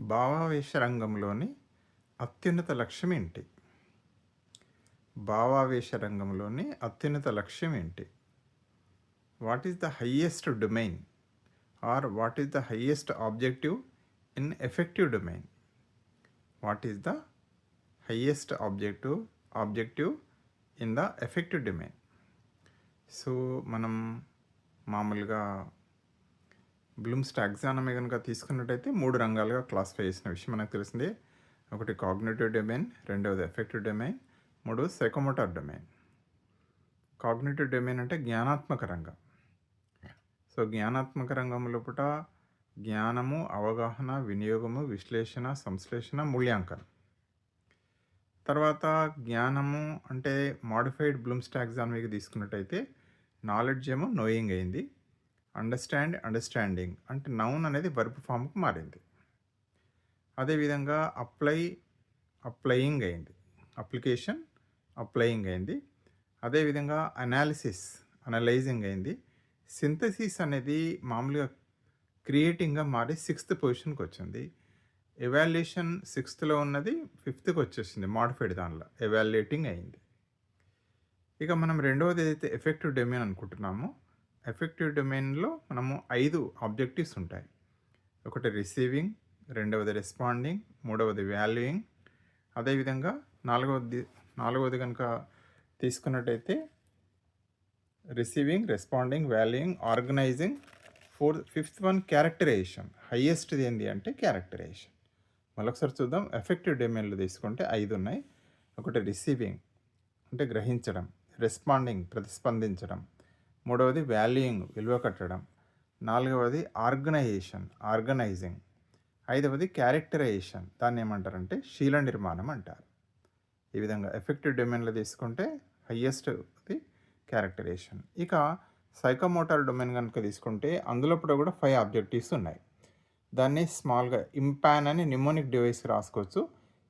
భావావేశ రంగంలోని అత్యున్నత లక్ష్యం ఏంటి భావావేశ రంగంలోని అత్యున్నత లక్ష్యం ఏంటి what is the highest domain? Or what is the highest objective in affective domain? What is the highest objective objective in the affective domain? So మనం మామూలుగా బ్లూమ్స్ టాక్సానమీ కనుక తీసుకున్నట్టయితే మూడు రంగాలుగా క్లాసిఫై చేసిన విషయం మనకు తెలిసింది. ఒకటి కాగ్నేటివ్ డొమైన్ రెండవది ఎఫెక్టివ్ డొమైన్ మూడవది సైకోమోటార్ డొమైన్. కాగ్నేటివ్ డొమైన్ అంటే జ్ఞానాత్మక రంగం. సో జ్ఞానాత్మక రంగం లోపల జ్ఞానము అవగాహన వినియోగము విశ్లేషణ సంశ్లేషణ మూల్యాంకనం. తర్వాత జ్ఞానము అంటే మాడిఫైడ్ బ్లూమ్స్ టాక్సానమీకి తీసుకున్నట్టయితే నాలెడ్జ్ ఏమో నోయింగ్ అయింది. అండర్స్టాండ్ అండర్స్టాండింగ్ అంటే నౌన్ అనేది వర్బ్ ఫామ్కి మారింది. అదేవిధంగా అప్లై అప్లయింగ్ అయింది. అప్లికేషన్ అప్లయింగ్ అయింది. అదేవిధంగా అనాలిసిస్ అనలైజింగ్ అయింది. సింథసిస్ అనేది మామూలుగా క్రియేటింగ్గా మారి సిక్స్త్ పొజిషన్కి వచ్చింది. ఎవాల్యుయేషన్ సిక్స్త్లో ఉన్నది ఫిఫ్త్కి వచ్చేసింది మాడిఫైడ్ దానిలో ఎవాల్యుయేటింగ్ అయింది. ఇక మనం రెండవది ఏదైతే ఎఫెక్టివ్ డొమైన్ అనుకుంటున్నామో ఎఫెక్టివ్ డొమైన్లో మనము ఐదు ఆబ్జెక్టివ్స్ ఉంటాయి. ఒకటి రిసీవింగ్ రెండవది రెస్పాండింగ్ మూడవది వాల్యూయింగ్. అదేవిధంగా నాలుగవది నాలుగవది కనుక తీసుకున్నట్టయితే receiving responding valuing organising. Fourth fifth one characterisation. హయ్యెస్ట్ది ఏంటి అంటే క్యారెక్టరైజేషన్. మళ్ళొకసారి చూద్దాం. ఎఫెక్టివ్ డొమైన్లో తీసుకుంటే ఐదు ఉన్నాయి. ఒకటి రిసీవింగ్ అంటే గ్రహించడం. రెస్పాండింగ్ ప్రతిస్పందించడం. మూడవది వాల్యూయింగ్ విలువ కట్టడం. నాలుగవది ఆర్గనైజేషన్ ఆర్గనైజింగ్. ఐదవది క్యారెక్టరైజేషన్ దాన్ని ఏమంటారంటే శీల నిర్మాణం అంటారు. ఈ విధంగా ఎఫెక్టివ్ డొమైన్లో తీసుకుంటే హయ్యెస్ట్ది క్యారెక్టరైజేషన్. ఇక సైకోమోటార్ డొమైన్ కనుక తీసుకుంటే అందులో కూడా ఫైవ్ ఆబ్జెక్టివ్స్ ఉన్నాయి. దాన్ని స్మాల్గా ఇంపాన్ అని నిమోనిక్ డివైస్ రాసుకోవచ్చు.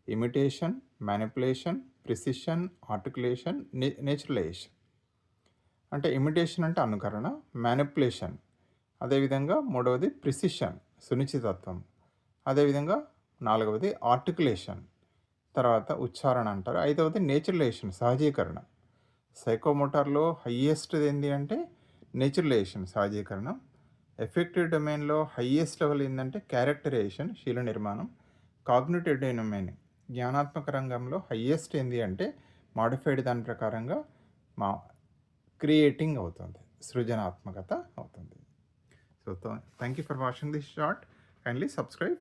Imitation manipulation precision articulation naturalisation. అంటే ఇమిటేషన్ అంటే అనుకరణ మ్యానిపులేషన్ అదేవిధంగా మూడవది ప్రిసిషన్ సునిశ్చితత్వం. అదేవిధంగా నాలుగవది ఆర్టికులేషన్ తర్వాత ఉచ్చారణ అంటారు. ఐదవది నేచురలేషన్ సహజీకరణ. సైకోమోటార్లో హయ్యెస్ట్ ఏంటి అంటే నేచురలేషన్ సహజీకరణం. ఎఫెక్టివ్ డొమైన్లో హయ్యెస్ట్ లెవెల్ ఏంటంటే క్యారెక్టరైజేషన్ శీల నిర్మాణం. కాగ్నిటివ్ డొమైన్ జ్ఞానాత్మక రంగంలో హయ్యెస్ట్ ఏంది అంటే మాడిఫైడ్ దాని ప్రకారంగా మా క్రియేటింగ్ అవుతుంది. సృజనాత్మకత అవుతుంది. So thank you for watching this short kindly subscribe